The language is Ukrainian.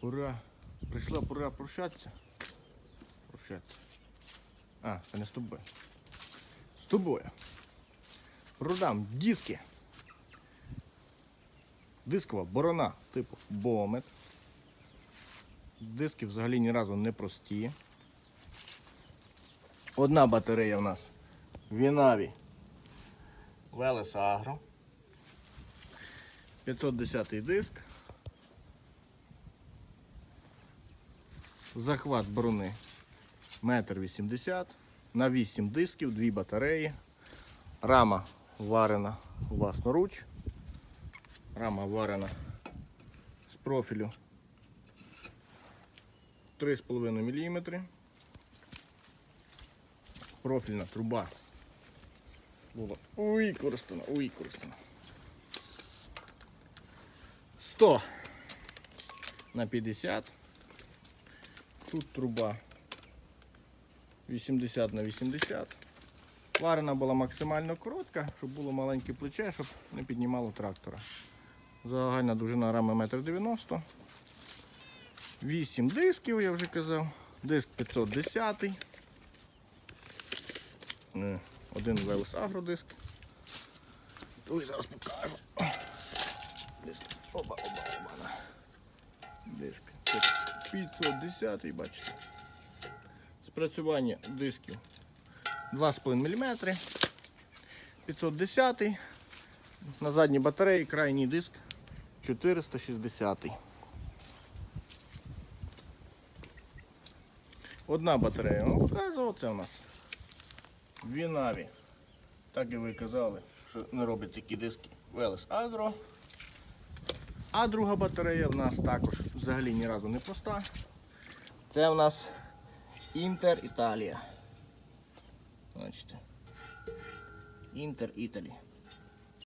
Пора. Прийшла пора прощатися. Прощатися. А, це не з тобою. З тобою. Продам диски. Дискова борона типу Бомет. Диски взагалі ні разу не прості. Одна батарея у нас Вінаві Велес Агро. 510 диск. Захват брони 1,80 м. На 8 дисків, 2 батареї. Рама варена власноруч. Рама варена з профілю 3,5 мм. Профільна труба була використана, використана. 100 на 50. Тут труба 80 на 80. Варена була максимально коротка, щоб було маленьке плече, щоб не піднімало трактора. Загальна довжина рами 1,90 м. 8 дисків, я вже казав. Диск 510. Е, Один Велес Агродиск. Ой, зараз покажу. Диск. Оба, оба, оба. на. Диск. Це 510, бачите. Спрацювання дисків 2,5 мм. 510. На задній батареї крайній диск 460. Одна батарея. Ну, показував це у нас. Вінаві. Так і ви казали, що не робить такі диски Велес Агро. А друга батарея в нас також взагалі ні разу не проста. Це в нас Інтер Італія. Бачите. Інтер Італі.